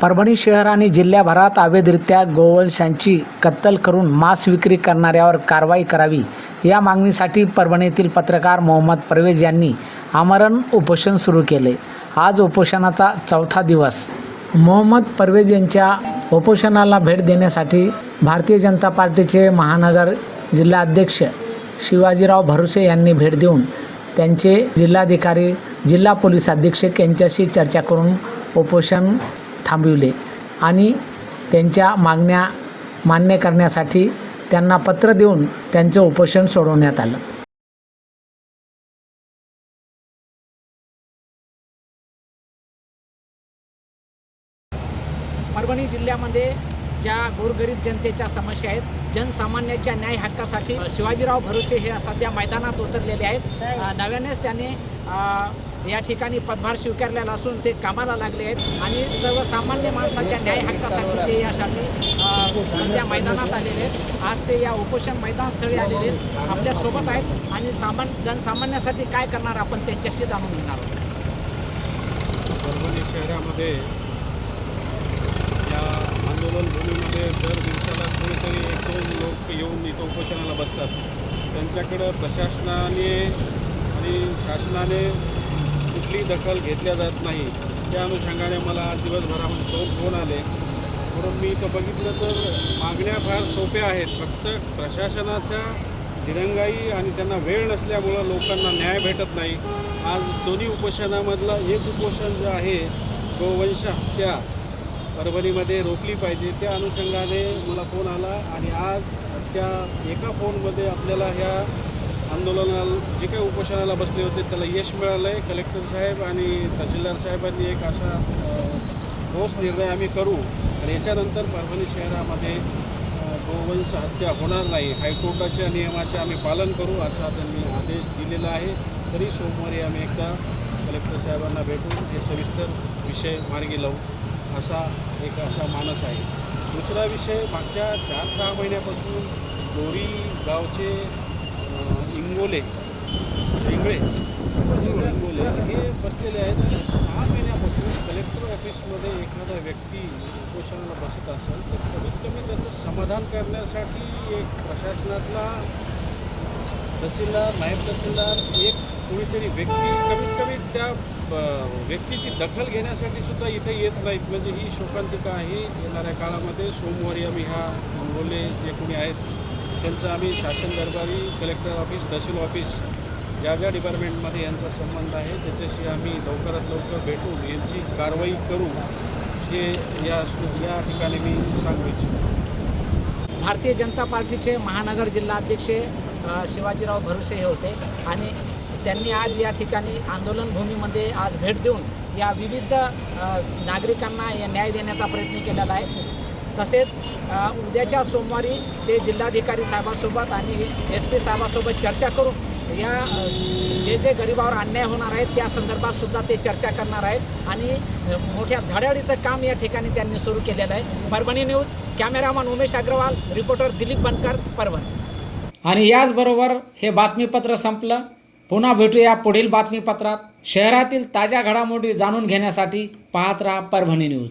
परभणी शहर आणि जिल्ह्याभरात अवैधरित्या गोवंशांची कत्तल करून मांस विक्री करणाऱ्यावर कारवाई करावी. या मागणीसाठी परभणीतील पत्रकार मोहम्मद परवेज यांनी आमरण उपोषण सुरू केले. आज उपोषणाचा चौथा दिवस. मोहम्मद परवेज यांच्या उपोषणाला भेट देण्यासाठी भारतीय जनता पार्टीचे महानगर जिल्हाध्यक्ष शिवाजीराव भरुसे यांनी भेट देऊन त्यांचे जिल्हाधिकारी जिल्हा पोलीस अधीक्षक यांच्याशी चर्चा करून उपोषण थांबविले आणि त्यांच्या मागण्या मान्य करण्यासाठी त्यांना पत्र देऊन त्यांचं उपोषण सोडवण्यात आलं. परभणी जिल्ह्यामध्ये ज्या गोरगरीब जनतेच्या समस्या आहेत जनसामान्याच्या न्याय हक्कासाठी शिवाजीराव भरोसे हे सध्या मैदानात उतरलेले आहेत. नव्यानेच त्याने या ठिकाणी पदभार स्वीकारलेला असून ते कामाला लागले आहेत आणि सर्वसामान्य माणसाच्या न्याय हक्कासाठी ते यासाठी सध्या मैदानात आलेले आहेत. आज ते या उपोषण मैदानस्थळी आलेले आहेत. आपल्यासोबत आहेत आणि सामान जनसामान्यासाठी काय करणार आपण त्यांच्याशी जाणून घेणार आहोत. परभणी शहरामध्ये या आंदोलन भूमीमध्ये दर दिवसाला कोणीतरी एक दोन लोक येऊन इथं उपोषणाला बसतात. त्यांच्याकडं प्रशासनाने आणि शासनाने दखल घेतल्या जात नाही. त्या अनुषंगाने मला आज दिवसभरामध्ये दोन फोन आले. म्हणून मी इथं बघितलं तर मागण्या फार सोप्या आहेत. फक्त प्रशासनाच्या दिरंगाई आणि त्यांना वेळ नसल्यामुळं लोकांना न्याय भेटत नाही. आज दोन्ही उपोषणामधलं एक उपोषण जे आहे गोवंश हत्या परभणीमध्ये रोखली पाहिजे. त्या अनुषंगाने मला फोन आला आणि आज त्या एका फोनमध्ये आपल्याला ह्या आंदोलनाला जे काही उपोषणाला बसले होते त्याला यश मिळालं आहे कलेक्टर साहेब आणि तहसीलदार साहेबांनी एक असा ठोस निर्णय आम्ही करू. आणि याच्यानंतर परभणी शहरामध्ये गोवंश हत्या होणार नाही. हायकोर्टाच्या नियमाचे आम्ही पालन करू असा त्यांनी आदेश दिलेला आहे. तरी सोमवारी आम्ही एकदा कलेक्टर साहेबांना भेटून हे सविस्तर विषय मार्गी लावू असा एक असा मानस आहे. दुसरा विषय मागच्या चार सहा महिन्यापासून गोरी गावचे इंगोले इंगळे. इंगोले हे बसलेले आहेत सहा महिन्यापासून कलेक्टर ऑफिसमध्ये एखादा व्यक्ती उपोषणाला बसत असेल तर कमीत कमी त्याचं समाधान करण्यासाठी एक प्रशासनातला तहसीलदार नायब तहसीलदार एक कोणीतरी व्यक्ती कमीत कमी त्या व्यक्तीची दखल घेण्यासाठी सुद्धा इथे येत नाहीत. म्हणजे ही शोकांतिका आहे येणाऱ्या काळामध्ये. सोमवारी आम्ही ह्या इंगोले जे कोणी आहेत त्यांचं आम्ही शासन दरबारी कलेक्टर ऑफिस तहसील ऑफिस ज्या ज्या डिपार्टमेंटमध्ये यांचा संबंध आहे त्याच्याशी आम्ही लवकरात लवकर भेटून यांची कारवाई करू हे या या ठिकाणी मी सांगू इच्छितो. भारतीय जनता पार्टीचे महानगर जिल्हाध्यक्ष अध्यक्ष शिवाजीराव भरुसे हे होते आणि त्यांनी आज या ठिकाणी आंदोलन भूमीमध्ये आज भेट देऊन या विविध नागरिकांना या न्याय देण्याचा प्रयत्न केलेला आहे. तसेच उद्याच्या सोमवारी ते जिल्हाधिकारी साहेबासोबत आणि एस पी साहेबासोबत चर्चा करून या जे जे गरिबावर अन्याय होणार आहेत त्या संदर्भात सुद्धा ते चर्चा करणार आहेत. आणि मोठ्या धडाडीचं काम या ठिकाणी त्यांनी सुरू केलेलं आहे. Parbhani news cameraman Umesh Agarwal reporter Dilip Bankar Parbhani. आणि याचबरोबर हे बातमीपत्र संपलं. पुन्हा भेटूया पुढील बातमीपत्रात. शहरातील ताज्या घडामोडी जाणून घेण्यासाठी पाहत राहा परभणी न्यूज.